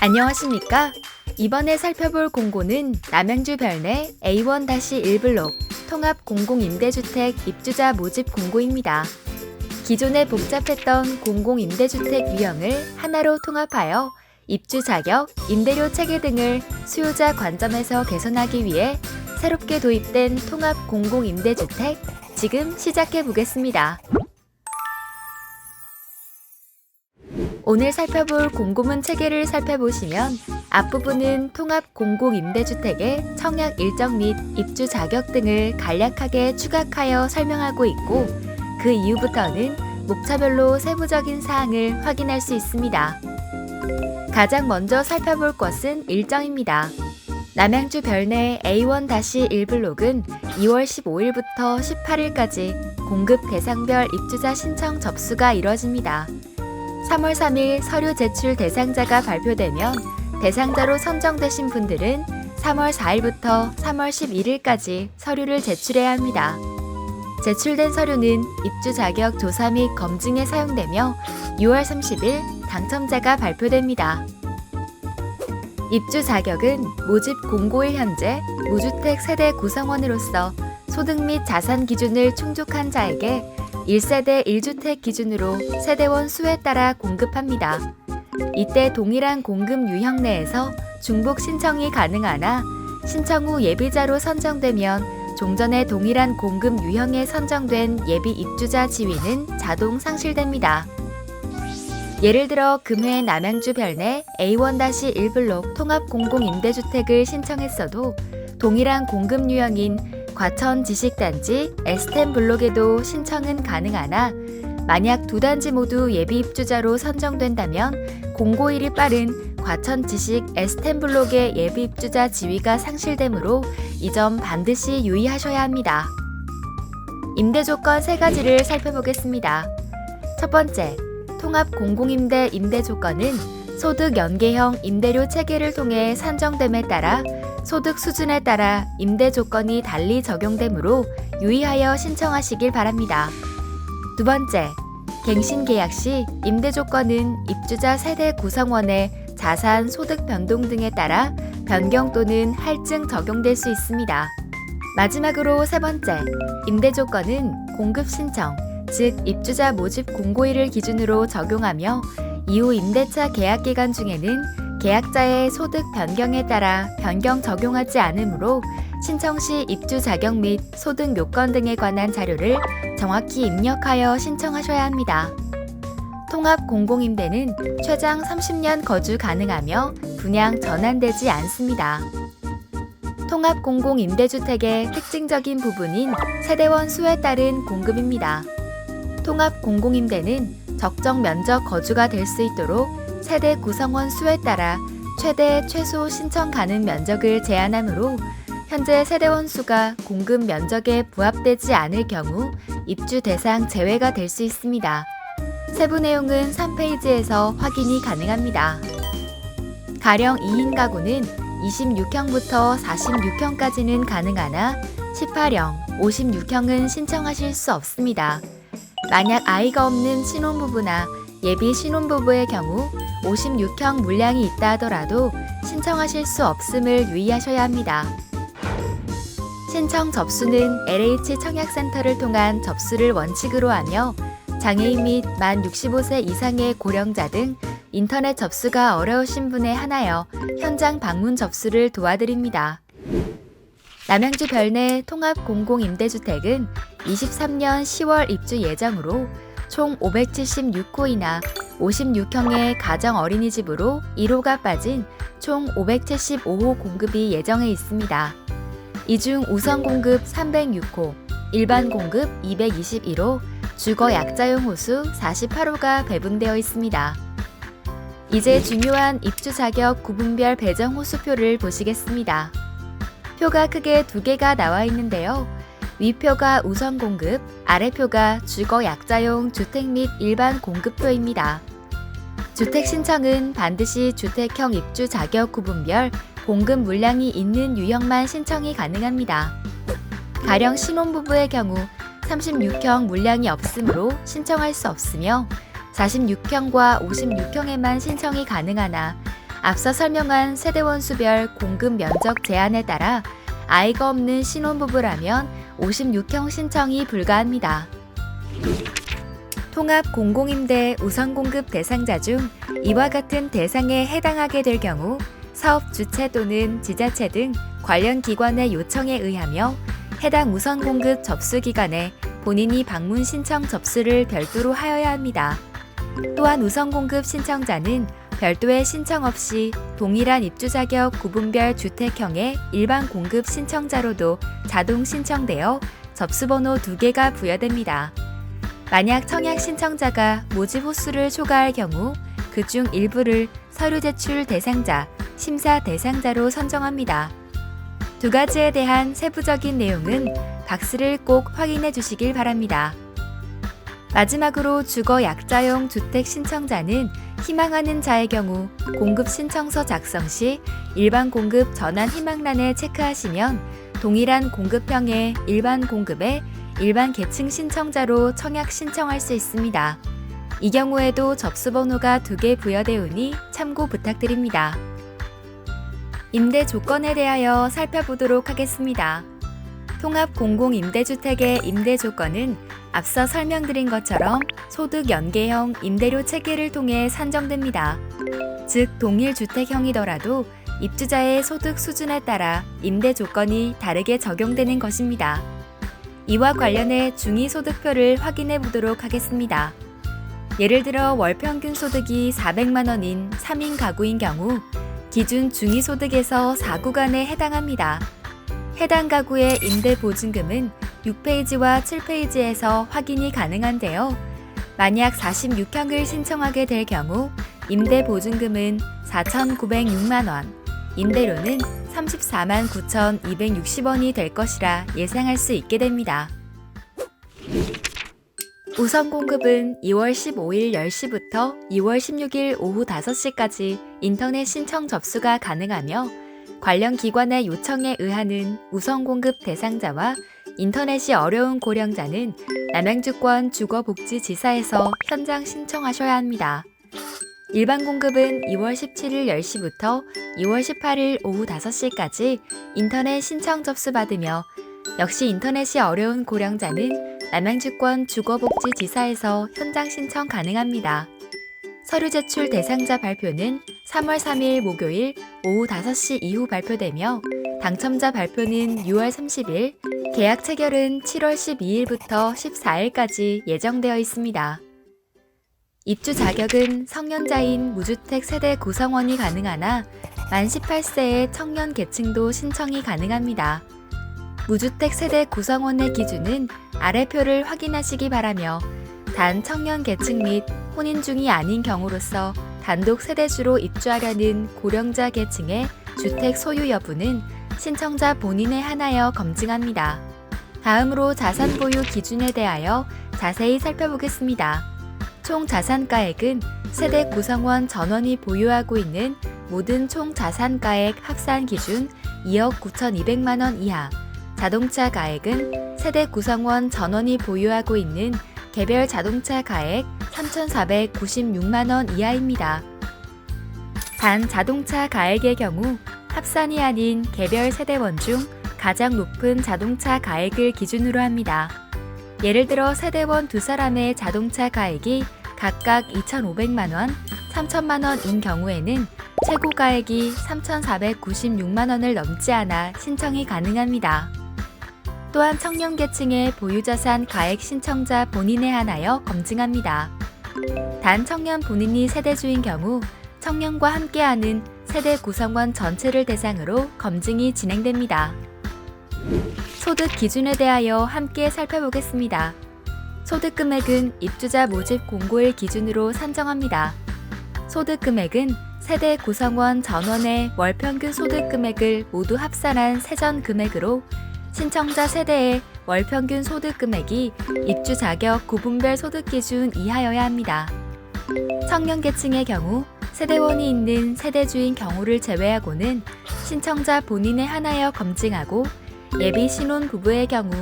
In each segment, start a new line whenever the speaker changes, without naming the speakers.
안녕하십니까? 이번에 살펴볼 공고는 남양주 별내 A1-1블록 통합 공공임대주택 입주자 모집 공고입니다. 기존에 복잡했던 공공임대주택 유형을 하나로 통합하여 입주 자격, 임대료 체계 등을 수요자 관점에서 개선하기 위해 새롭게 도입된 통합 공공임대주택 지금 시작해 보겠습니다. 오늘 살펴볼 공고문 체계를 살펴보시면 앞부분은 통합 공공임대주택의 청약 일정 및 입주 자격 등을 간략하게 추각하여 설명하고 있고 그 이후부터는 목차별로 세부적인 사항을 확인할 수 있습니다. 가장 먼저 살펴볼 것은 일정입니다. 남양주 별내 A1-1블록은 2월 15일부터 18일까지 공급 대상별 입주자 신청 접수가 이뤄집니다. 3월 3일 서류 제출 대상자가 발표되면 대상자로 선정되신 분들은 3월 4일부터 3월 11일까지 서류를 제출해야 합니다. 제출된 서류는 입주 자격 조사 및 검증에 사용되며 6월 30일 당첨자가 발표됩니다. 입주 자격은 모집 공고일 현재 무주택 세대 구성원으로서 소득 및 자산 기준을 충족한 자에게 1세대 1주택 기준으로 세대원 수에 따라 공급합니다. 이때 동일한 공급 유형 내에서 중복 신청이 가능하나 신청 후 예비자로 선정되면 종전에 동일한 공급 유형에 선정된 예비 입주자 지위는 자동 상실됩니다. 예를 들어 금회 남양주 별내 A1-1블록 통합 공공임대주택을 신청했어도 동일한 공급 유형인 과천 지식단지 에스템 블록에도 신청은 가능하나 만약 두 단지 모두 예비 입주자로 선정된다면 공고일이 빠른 과천 지식 에스템 블록의 예비 입주자 지위가 상실되므로 이 점 반드시 유의하셔야 합니다. 임대 조건 세 가지를 살펴보겠습니다. 첫 번째, 통합 공공임대 임대 조건은 소득 연계형 임대료 체계를 통해 산정됨에 따라 소득 수준에 따라 임대 조건이 달리 적용되므로 유의하여 신청하시길 바랍니다. 두 번째, 갱신 계약 시 임대 조건은 입주자 세대 구성원의 자산 소득 변동 등에 따라 변경 또는 할증 적용될 수 있습니다. 마지막으로 세 번째, 임대 조건은 공급 신청, 즉 입주자 모집 공고일을 기준으로 적용하며 이후 임대차 계약 기간 중에는 계약자의 소득 변경에 따라 변경 적용하지 않으므로 신청 시 입주 자격 및 소득 요건 등에 관한 자료를 정확히 입력하여 신청하셔야 합니다. 통합 공공임대는 최장 30년 거주 가능하며 분양 전환되지 않습니다. 통합 공공 임대주택의 특징적인 부분인 세대원 수에 따른 공급입니다. 통합 공공 임대는 적정 면적 거주가 될 수 있도록 세대 구성원 수에 따라 최대 최소 신청 가능 면적을 제한하므로 현재 세대원 수가 공급 면적에 부합되지 않을 경우 입주 대상 제외가 될 수 있습니다. 세부 내용은 3페이지에서 확인이 가능합니다. 가령 2인 가구는 26형부터 46형까지는 가능하나 18형, 56형은 신청하실 수 없습니다. 만약 아이가 없는 신혼부부나 예비 신혼부부의 경우 56형 물량이 있다 하더라도 신청하실 수 없음을 유의하셔야 합니다. 신청 접수는 LH 청약센터를 통한 접수를 원칙으로 하며 장애인 및 만 65세 이상의 고령자 등 인터넷 접수가 어려우신 분에 한하여 현장 방문 접수를 도와드립니다. 남양주 별내 통합 공공 임대주택은 23년 10월 입주 예정으로 총 576호이나 56형의 가정 어린이집으로 1호가 빠진 총 575호 공급이 예정해 있습니다. 이 중 우선 공급 306호, 일반 공급 221호, 주거 약자용 호수 48호가 배분되어 있습니다. 이제 중요한 입주 자격 구분별 배정 호수표를 보시겠습니다. 표가 크게 두 개가 나와 있는데요. 위표가 우선 공급, 아래표가 주거 약자용 주택 및 일반 공급표입니다. 주택 신청은 반드시 주택형 입주 자격 구분별 공급 물량이 있는 유형만 신청이 가능합니다. 가령 신혼부부의 경우 36형 물량이 없으므로 신청할 수 없으며 46형과 56형에만 신청이 가능하나 앞서 설명한 세대원수별 공급 면적 제한에 따라 아이가 없는 신혼부부라면 56형 신청이 불가합니다. 통합 공공임대 우선 공급 대상자 중 이와 같은 대상에 해당하게 될 경우 사업 주체 또는 지자체 등 관련 기관의 요청에 의하며 해당 우선 공급 접수 기간에 본인이 방문 신청 접수를 별도로 하여야 합니다. 또한 우선 공급 신청자는 별도의 신청 없이 동일한 입주 자격 구분별 주택형의 일반 공급 신청자로도 자동 신청되어 접수번호 두 개가 부여됩니다. 만약 청약 신청자가 모집 호수를 초과할 경우 그 중 일부를 서류 제출 대상자, 심사 대상자로 선정합니다. 두 가지에 대한 세부적인 내용은 박스를 꼭 확인해 주시길 바랍니다. 마지막으로 주거 약자용 주택 신청자는 희망하는 자의 경우 공급 신청서 작성 시 일반 공급 전환 희망란에 체크하시면 동일한 공급형의 일반 공급에 일반 계층 신청자로 청약 신청할 수 있습니다. 이 경우에도 접수번호가 두 개 부여되오니 참고 부탁드립니다. 임대 조건에 대하여 살펴보도록 하겠습니다. 통합 공공 임대주택의 임대 조건은 앞서 설명드린 것처럼 소득 연계형 임대료 체계를 통해 산정됩니다. 즉, 동일 주택형이더라도 입주자의 소득 수준에 따라 임대 조건이 다르게 적용되는 것입니다. 이와 관련해 중위소득표를 확인해 보도록 하겠습니다. 예를 들어 월 평균 소득이 400만 원인 3인 가구인 경우 기준 중위소득에서 4구간에 해당합니다. 해당 가구의 임대 보증금은 6페이지와 7페이지에서 확인이 가능한데요. 만약 46형을 신청하게 될 경우 임대 보증금은 4,906만 원, 임대료는 34만 9,260원이 될 것이라 예상할 수 있게 됩니다. 우선 공급은 2월 15일 10시부터 2월 16일 오후 5시까지 인터넷 신청 접수가 가능하며 관련 기관의 요청에 의하는 우선 공급 대상자와 인터넷이 어려운 고령자는 남양주권 주거복지지사에서 현장 신청하셔야 합니다. 일반 공급은 2월 17일 10시부터 2월 18일 오후 5시까지 인터넷 신청 접수 받으며 역시 인터넷이 어려운 고령자는 남양주권 주거복지지사에서 현장 신청 가능합니다. 서류 제출 대상자 발표는 3월 3일 목요일 오후 5시 이후 발표되며 당첨자 발표는 6월 30일, 계약 체결은 7월 12일부터 14일까지 예정되어 있습니다. 입주 자격은 성년자인 무주택 세대 구성원이 가능하나 만 18세의 청년 계층도 신청이 가능합니다. 무주택 세대 구성원의 기준은 아래 표를 확인하시기 바라며 단 청년 계층 및 혼인 중이 아닌 경우로서 단독 세대주로 입주하려는 고령자 계층의 주택 소유 여부는 신청자 본인에 한하여 검증합니다. 다음으로 자산 보유 기준에 대하여 자세히 살펴보겠습니다. 총 자산가액은 세대 구성원 전원이 보유하고 있는 모든 총 자산가액 합산 기준 2억 9,200만 원 이하, 자동차 가액은 세대 구성원 전원이 보유하고 있는 개별 자동차 가액 3,496만 원 이하입니다. 단 자동차 가액의 경우 합산이 아닌 개별 세대원 중 가장 높은 자동차 가액을 기준으로 합니다. 예를 들어 세대원 두 사람의 자동차 가액이 각각 2,500만 원, 3천만 원인 경우에는 최고 가액이 3,496만 원을 넘지 않아 신청이 가능합니다. 또한 청년 계층의 보유자산 가액 신청자 본인에 한하여 검증합니다. 단 청년 본인이 세대주인 경우 청년과 함께하는 세대 구성원 전체를 대상으로 검증이 진행됩니다. 소득 기준에 대하여 함께 살펴보겠습니다. 소득 금액은 입주자 모집 공고일 기준으로 산정합니다. 소득 금액은 세대 구성원 전원의 월 평균 소득 금액을 모두 합산한 세전 금액으로 신청자 세대의 월 평균 소득 금액이 입주 자격 구분별 소득 기준 이하여야 합니다. 청년 계층의 경우 세대원이 있는 세대주인 경우를 제외하고는 신청자 본인의 하나여 검증하고 예비 신혼 부부의 경우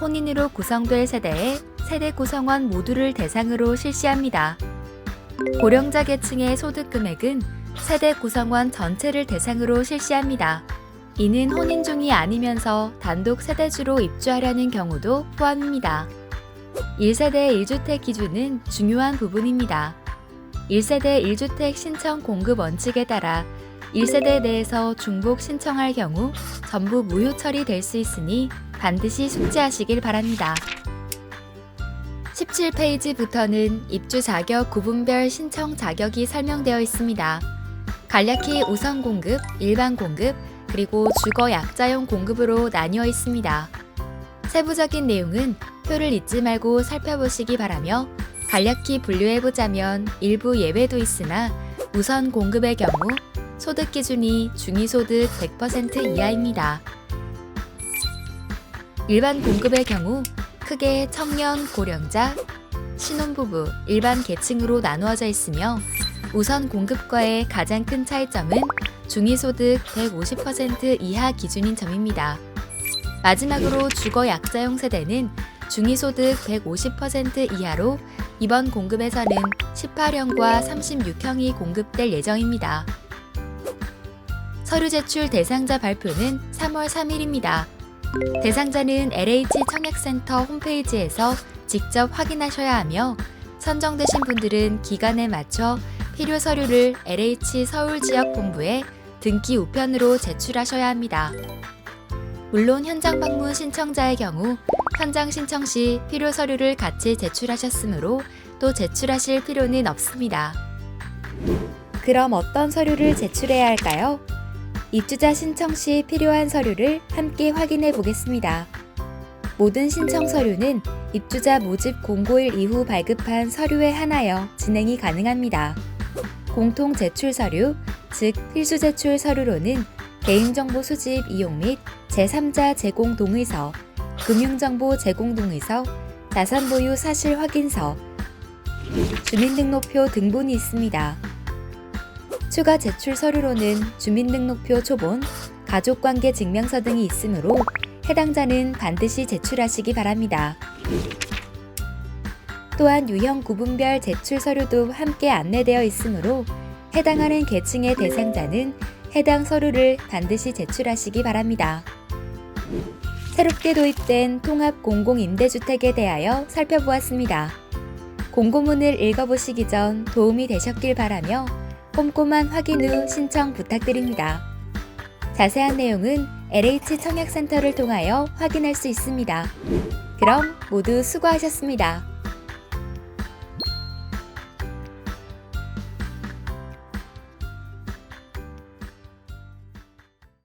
혼인으로 구성될 세대의 세대 구성원 모두를 대상으로 실시합니다. 고령자 계층의 소득 금액은 세대 구성원 전체를 대상으로 실시합니다. 이는 혼인 중이 아니면서 단독 세대주로 입주하려는 경우도 포함입니다. 1세대 1주택 기준은 중요한 부분입니다. 1세대 1주택 신청 공급 원칙에 따라 1세대 내에서 중복 신청할 경우 전부 무효 처리될 수 있으니 반드시 숙지하시길 바랍니다. 17페이지부터는 입주 자격 구분별 신청 자격이 설명되어 있습니다. 간략히 우선 공급, 일반 공급, 그리고 주거 약자용 공급으로 나뉘어 있습니다. 세부적인 내용은 표를 잊지 말고 살펴보시기 바라며 간략히 분류해보자면 일부 예외도 있으나 우선 공급의 경우 소득 기준이 중위소득 100% 이하입니다. 일반 공급의 경우 크게 청년, 고령자, 신혼부부, 일반 계층으로 나누어져 있으며 우선 공급과의 가장 큰 차이점은 중위소득 150% 이하 기준인 점입니다. 마지막으로 주거 약자용 세대는 중위소득 150% 이하로 이번 공급에서는 18형과 36형이 공급될 예정입니다. 서류 제출 대상자 발표는 3월 3일입니다. 대상자는 LH 청약센터 홈페이지에서 직접 확인하셔야 하며 선정되신 분들은 기간에 맞춰 필요 서류를 LH 서울 지역 본부에 등기 우편으로 제출하셔야 합니다. 물론 현장 방문 신청자의 경우 현장 신청 시 필요 서류를 같이 제출하셨으므로 또 제출하실 필요는 없습니다. 그럼 어떤 서류를 제출해야 할까요? 입주자 신청 시 필요한 서류를 함께 확인해 보겠습니다. 모든 신청 서류는 입주자 모집 공고일 이후 발급한 서류에 한하여 진행이 가능합니다. 공통 제출 서류, 즉 필수 제출 서류로는 개인정보 수집 이용 및 제3자 제공 동의서, 금융정보 제공 동의서, 자산 보유 사실 확인서, 주민등록표 등본이 있습니다. 추가 제출 서류로는 주민등록표 초본, 가족관계 증명서 등이 있으므로 해당자는 반드시 제출하시기 바랍니다. 또한 유형 구분별 제출 서류도 함께 안내되어 있으므로 해당하는 계층의 대상자는 해당 서류를 반드시 제출하시기 바랍니다. 새롭게 도입된 통합 공공임대주택에 대하여 살펴보았습니다. 공고문을 읽어보시기 전 도움이 되셨길 바라며 꼼꼼한 확인 후 신청 부탁드립니다. 자세한 내용은 LH 청약센터를 통하여 확인할 수 있습니다. 그럼 모두 수고하셨습니다.